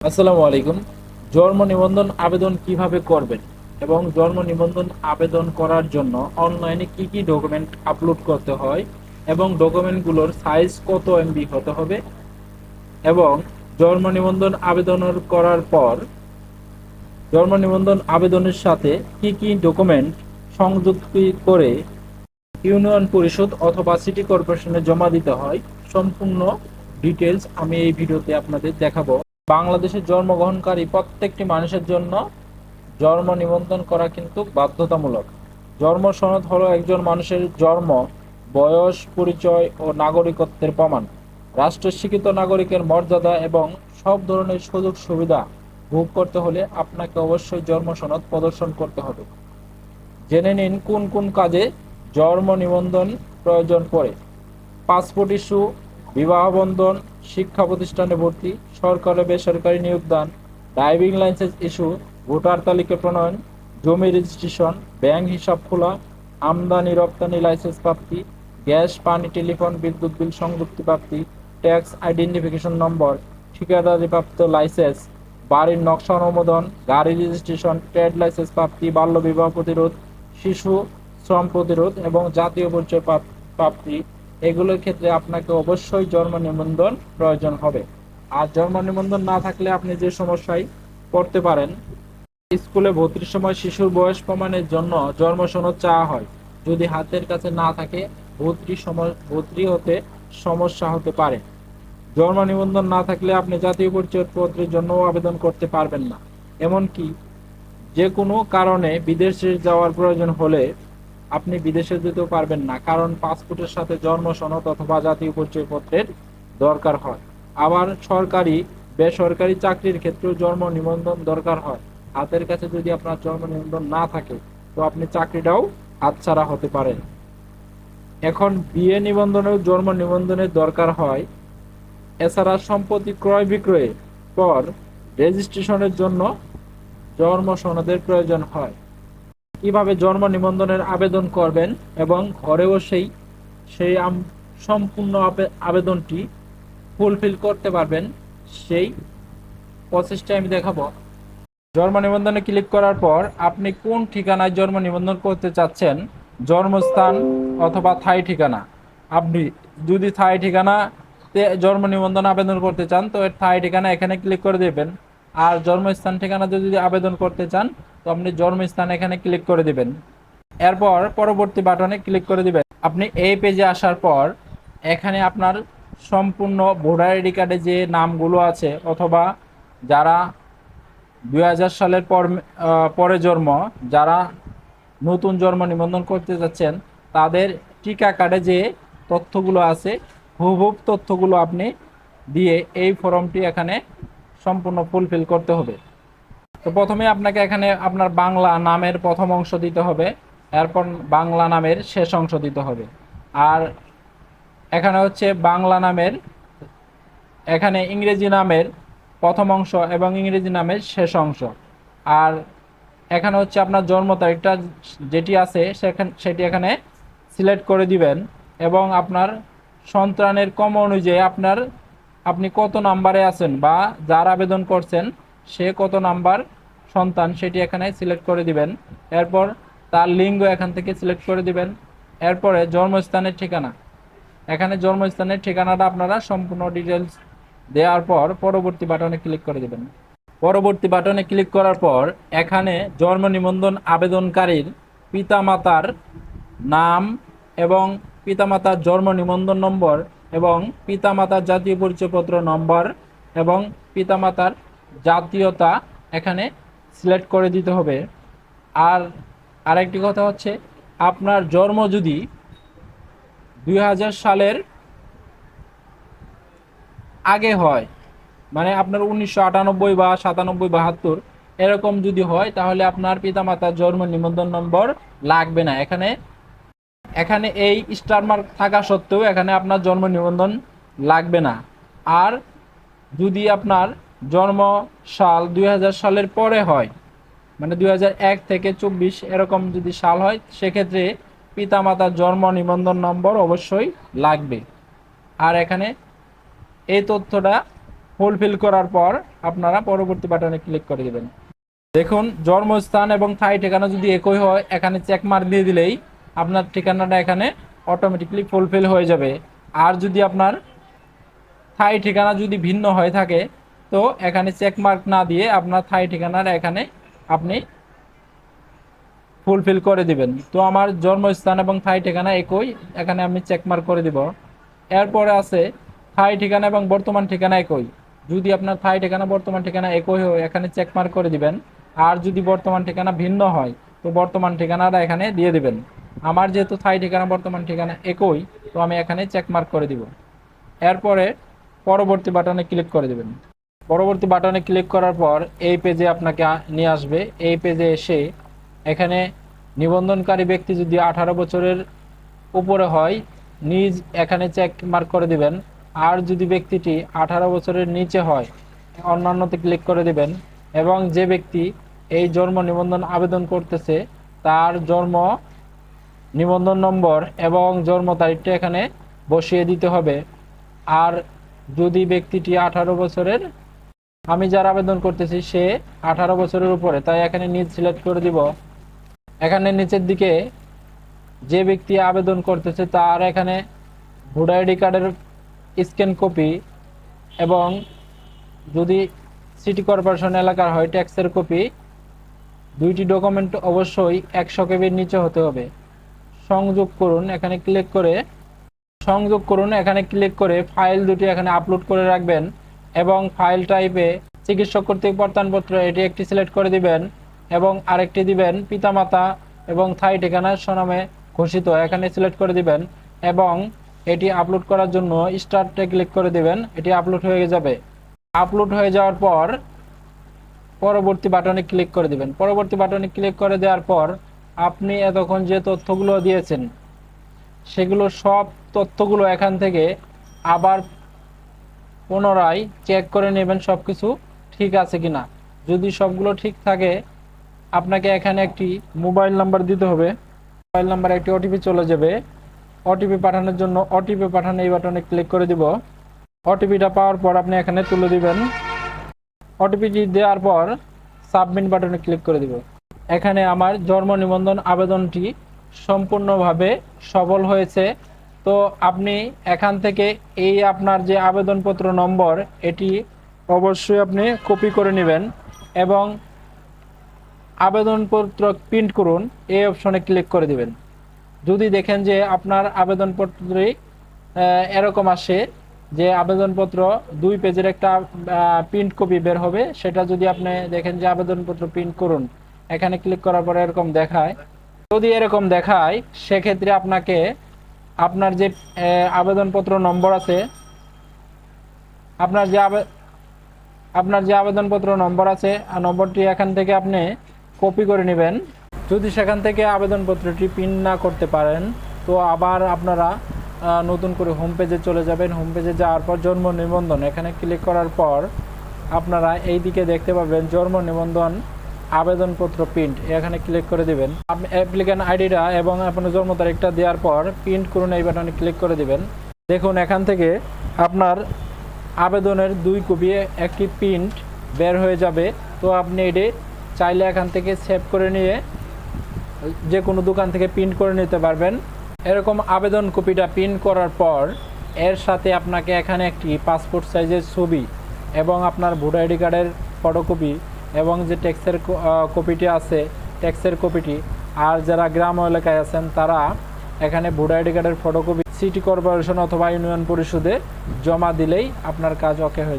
আসসালামু আলাইকুম। জন্ম নিবন্ধন আবেদন কীভাবে করবেন এবং জন্ম নিবন্ধন আবেদন করার জন্য অনলাইনে কি কি ডকুমেন্ট আপলোড করতে হয় এবং ডকুমেন্টগুলোর সাইজ কত এমবি হতে হবে এবং জন্ম নিবন্ধন আবেদন করার পর জন্ম নিবন্ধন আবেদনের সাথে কি কি ডকুমেন্ট সংযুক্ত করে ইউনিয়ন পরিষদ অথবা সিটি কর্পোরেশনে জমা দিতে হয়, সম্পূর্ণ ডিটেলস আমি এই ভিডিওতে আপনাদের দেখাবো। বাংলাদেশে জন্মগ্রহণকারী প্রত্যেকটি মানুষের জন্য জন্ম নিবন্ধন করা কিন্তু বাধ্যতামূলক। জন্ম সনদ হলো একজন মানুষের জন্ম, বয়স, পরিচয় ও নাগরিকত্বের প্রমাণ। রাষ্ট্রের স্বীকৃত নাগরিকের মর্যাদা এবং সব ধরনের সুযোগ সুবিধা ভোগ করতে হলে আপনাকে অবশ্যই জন্ম সনদ প্রদর্শন করতে হবে। জেনে নিন কোন কোন কাজে জন্ম নিবন্ধন প্রয়োজন পড়ে। পাসপোর্ট ইস্যু বিবাহ বন্ধন, শিক্ষা প্রতিষ্ঠানে ভর্তি সরকারি বেসরকারি নিয়োগদান ড্রাইভিং লাইসেন্স ইস্যু ভোটার তালিকা প্রণয়ন, জমি রেজিস্ট্রেশন ব্যাংক হিসাব খোলা, আমদানি রপ্তানি লাইসেন্স প্রাপ্তি গ্যাস পানি, টেলিফোন, বিদ্যুৎ বিল সংযুক্তি প্রাপ্তি ট্যাক্স আইডেন্টিফিকেশন নম্বর ঠিকাদারি প্রাপ্ত লাইসেন্স বাড়ির নকশা অনুমোদন, গাড়ি রেজিস্ট্রেশন ট্রেড লাইসেন্স প্রাপ্তি, বাল্য বিবাহ প্রতিরোধ, শিশু শ্রম প্রতিরোধ এবং জাতীয় পরিচয় প্রাপ্তি এগুলোর ক্ষেত্রে আপনাকে অবশ্যই জন্ম নিবন্ধন প্রয়োজন হবে। আর জন্ম নিবন্ধন না থাকলে আপনি যে সমস্যায় পড়তে পারেন, স্কুলে ভর্তির সময় শিশুর বয়স প্রমাণের জন্য জন্ম সনদ চাওয়া হয়। যদি হাতের কাছে না থাকে, ভর্তি সময়, ভর্তি হতে সমস্যা হতে পারে। জন্ম নিবন্ধন না থাকলে আপনি জাতীয় পরিচয় পত্রের জন্য আবেদন করতে পারবেন না। এমনকি যে কোনো কারণে বিদেশে যাওয়ার প্রয়োজন হলে আপনি বিদেশে যেতেও পারবেন না, কারণ পাসপোর্টের সাথে জন্ম, সনদ অথবা জাতীয় পরিচয় পত্রের দরকার হয়। আবার সরকারি, বেসরকারি চাকরির ক্ষেত্রেও জন্ম নিবন্ধন দরকার হয়। হাতের কাছে যদি আপনার জন্ম নিবন্ধন না থাকে, তো আপনি চাকরিটাও হাতছাড়া হতে পারেন এখন বিয়ে নিবন্ধনেও জন্ম নিবন্ধনের দরকার হয়। এছাড়া সম্পত্তি ক্রয় বিক্রয়ের পর রেজিস্ট্রেশনের জন্য জন্ম, সনদের প্রয়োজন হয়। কীভাবে জন্ম নিবন্ধনের আবেদন করবেন এবং ঘরে বসেই সেই আম- সম্পূর্ণ আবেদনটি ফুলফিল করতে পারবেন, সেই প্রসেসটা আমি দেখাবো। জন্ম নিবন্ধনে ক্লিক করার পর আপনি কোন ঠিকানায় জন্ম নিবন্ধন করতে চাচ্ছেন? জন্মস্থান অথবা থাই ঠিকানা। আপনি যদি থাই ঠিকানাতে জন্ম নিবন্ধন আবেদন করতে চান, তো থাই ঠিকানা এখানে ক্লিক করে দেবেন। আর জন্মস্থান ঠিকানাতে যদি আবেদন করতে চান, তো আপনি জন্মস্থান এখানে ক্লিক করে দিবেন। এরপর পরবর্তী বাটনে ক্লিক করে দিবেন। আপনি এই পেজে আসার পর এখানে আপনার সম্পূর্ণ ভোটার আইডি কার্ডে যে নামগুলো আছে, অথবা যারা দুই হাজার সালের পর পরে জন্ম, যারা নতুন জন্ম নিবন্ধন করতে যাচ্ছেন, তাদের টিকা কার্ডে যে তথ্যগুলো আছে হুবহুব তথ্যগুলো আপনি দিয়ে এই ফর্মটি এখানে সম্পূর্ণ ফুলফিল করতে হবে। তো প্রথমে আপনাকে এখানে আপনার বাংলা নামের প্রথম অংশ দিতে হবে, এরপর বাংলা নামের শেষ অংশ দিতে হবে। আর এখানে হচ্ছে বাংলা নামের, এখানে ইংরেজি নামের প্রথম অংশ এবং ইংরেজি নামের শেষ অংশ। আর এখানে হচ্ছে আপনার জন্ম তারিখটা যেটি আছে, সেখানে, সেটি এখানে সিলেক্ট করে দিবেন এবং আপনার সন্তানের কম অনুযায়ী আপনার আপনি কত নাম্বারে আছেন বা যার আবেদন করছেন, সে কত নাম্বার সন্তান সেটি এখানে সিলেক্ট করে দিবেন। এরপর তার লিঙ্গ এখান থেকে সিলেক্ট করে দিবেন। এরপরে জন্মস্থানের ঠিকানা। এখানে জন্মস্থানের ঠিকানাটা আপনারা সম্পূর্ণ ডিটেলস দেওয়ার পর পরবর্তী বাটনে ক্লিক করে দেবেন। পরবর্তী বাটনে ক্লিক করার পর এখানে জন্ম নিবন্ধন আবেদনকারীর পিতামাতার নাম এবং পিতামাতার জন্ম নিবন্ধন নম্বর এবং পিতামাতার জাতীয় পরিচয়পত্র নম্বর এবং পিতামাতার জাতীয়তা এখানে সিলেক্ট করে দিতে হবে। আর আরেকটি কথা হচ্ছে, আপনার জন্ম যদি দুই হাজার সালের আগে হয় মানে আপনার উনিশশো আটানব্বই বা সাতানব্বই বাহাত্তর, এরকম যদি হয়, তাহলে আপনার পিতামাতার জন্ম নিবন্ধন নম্বর লাগবে না। এখানে এখানে এই স্টার মার্ক থাকা সত্ত্বেও এখানে আপনার জন্ম নিবন্ধন লাগবে না। আর যদি আপনার জন্ম সাল দুই হাজার সালের পরে হয় মানে দুই হাজার এক থেকে চব্বিশ এরকম যদি সাল হয়, সেক্ষেত্রে পিতামাতার জন্ম নিবন্ধন নম্বর অবশ্যই লাগবে। আর এখানে এই তথ্যটা ফুলফিল করার পর আপনারা পরবর্তী বাটনে ক্লিক করে দেবেন। দেখুন, জন্মস্থান এবং থাই ঠিকানা যদি একই হয়, এখানে চেক মার্ক দিয়ে দিলেই আপনার ঠিকানাটা এখানে অটোমেটিকলি ফুলফিল হয়ে যাবে। আর যদি আপনার থাই ঠিকানা যদি ভিন্ন হয়ে থাকে, তো এখানে চেক মার্ক না দিয়ে আপনার থাই ঠিকানার এখানে আপনি ফুলফিল করে দিবেন। তো আমার জন্মস্থান এবং থাই ঠিকানা একই, এখানে আমি চেক মার্ক করে দিব। এরপরে আছে থাই ঠিকানা এবং বর্তমান ঠিকানা একই। যদি আপনার থাই ঠিকানা, বর্তমান ঠিকানা একই হয় এখানে চেক মার্ক করে দিবেন, আর যদি বর্তমান ঠিকানা ভিন্ন হয়, তো বর্তমান ঠিকানাটা এখানে দিয়ে দিবেন। আমার যেহেতু থাই ঠিকানা, বর্তমান ঠিকানা একই, তো আমি এখানে চেক মার্ক করে দিব। এরপরে পরবর্তী বাটনে ক্লিক করে দেবেন। পরবর্তী বাটনে ক্লিক করার পর এই পেজে আপনাকে নিয়ে আসবে। এই পেজে এসে এখানে নিবন্ধনকারী ব্যক্তি যদি আঠারো বছরের উপরে হয়, নিজ এখানে চেক মার্ক করে দিবেন। আর যদি ব্যক্তিটি আঠারো বছরের নিচে হয়, অন্যান্যতে ক্লিক করে দিবেন। এবং যে ব্যক্তি এই জন্ম নিবন্ধন আবেদন করতেছে, তার জন্ম নিবন্ধন নম্বর এবং জন্ম তারিখটা এখানে বসিয়ে দিতে হবে। আর যদি ব্যক্তিটি আঠারো বছরের, আমি যার আবেদন করতেছি সে আঠারো বছরের উপরে, তাই এখানে নিজ সিলেক্ট করে দিব। এখানে নিচের দিকে যে ব্যক্তি আবেদন করতেছে তার এখানে ভোটার আইডি কার্ডের স্ক্যান কপি এবং যদি সিটি কর্পোরেশন এলাকার হয় ট্যাক্সের কপি, দুইটি ডকুমেন্ট অবশ্যই একশো কেবির নিচে হতে হবে। সংযোগ করুন, এখানে ক্লিক করে, সংযোগ করুন, এখানে ক্লিক করে ফাইল দুটি এখানে আপলোড করে রাখবেন এবং ফাইল টাইপে চিকিৎসক কর্তৃক প্রত্যয়নপত্র এটি একটি সিলেক্ট করে দিবেন এবং আরেকটি দিবেন পিতামাতা এবং থাই ঠিকানা সনামে ঘোষিত, এখানে সিলেক্ট করে দিবেন এবং এটি আপলোড করার জন্য স্টার্টে ক্লিক করে দিবেন, এটি আপলোড হয়ে যাবে। আপলোড হয়ে যাওয়ার পর পরবর্তী বাটনে ক্লিক করে দিবেন। পরবর্তী বাটনে ক্লিক করে দেওয়ার পর আপনি এতক্ষণ যে তথ্যগুলো দিয়েছেন, সেগুলো সব তথ্যগুলো এখান থেকে আবার পুনরায় চেক করে নেবেন সব কিছু ঠিক আছে কিনা। যদি সবগুলো ঠিক থাকে, আপনাকে এখানে একটি মোবাইল নাম্বার দিতে হবে। মোবাইল নাম্বার একটি ওটিপি চলে যাবে। ওটিপি পাঠানোর জন্য ওটিপি পাঠানো এই বাটনে ক্লিক করে দিব। ওটিপিটা পাওয়ার পর আপনি এখানে তুলে দিবেন। ওটিপিটি দেওয়ার পর সাবমিট বাটনে ক্লিক করে দিব। এখানে আমার জন্ম নিবন্ধন আবেদনটি সম্পূর্ণভাবে সফল হয়েছে। তো আপনি এখান থেকে এই আপনার যে আবেদনপত্র নম্বর, এটি অবশ্যই আপনি কপি করে নেবেন এবং আবেদনপত্র প্রিন্ট করুন এই অপশনে ক্লিক করে দিবেন। যদি দেখেন যে আপনার আবেদনপত্রে এরকম আসে যে আবেদনপত্র দুই পেজের একটা প্রিন্ট কপি বের হবে, সেটা যদি আপনি দেখেন যে আবেদনপত্র প্রিন্ট করুন এখানে ক্লিক করার পরে এরকম দেখায়। যদি এরকম দেখায়, সেক্ষেত্রে আপনাকে আপনার যে আবেদনপত্র নম্বর আছে, আপনার যে আপনার যে আবেদনপত্র নম্বর আছে আর নম্বরটি এখান থেকে আপনি কপি করে নেবেন। যদি সেখান থেকে আবেদনপত্রটি প্রিন্ট না করতে পারেন, তো আবার আপনারা নতুন করে হোম পেজে চলে যাবেন। হোম পেজে যাওয়ার পর জন্ম নিবন্ধন। এখানে ক্লিক করার পর আপনারা এই দিকে দেখতে পাবেন জন্ম নিবন্ধন। আবেদনপত্র প্রিন্ট এখানে ক্লিক করে দিবেন। আপনি অ্যাপ্লিক্যান্ট আইডিটা এবং আপনার জন্ম তারিখটা দেওয়ার পর প্রিন্ট করুন এই বাটনে ক্লিক করে দিবেন। দেখুন এখান থেকে আপনার আবেদনের দুই কপি একটি প্রিন্ট বের হয়ে যাবে। তো আপনি এটি চাইলে এখান থেকে সেভ করে নিয়ে যে কোনো দোকান থেকে প্রিন্ট করে নিতে পারবেন। এরকম আবেদন কপিটা প্রিন্ট করার পর এর সাথে আপনাকে এখানে একটি পাসপোর্ট সাইজের ছবি এবং আপনার ভোটার আইডি কার্ডের ফটোকপি এবং যে ট্যাক্সের কপিটি আছে, ট্যাক্সের কপিটি, আর যারা গ্রাম এলাকায় আছেন, তারা এখানে ভোটার আইডি কার্ডের ফটোকপি সিটি কর্পোরেশন অথবা ইউনিয়ন পরিষদে জমা দিলেই আপনার কাজ ওকে হয়ে যাবে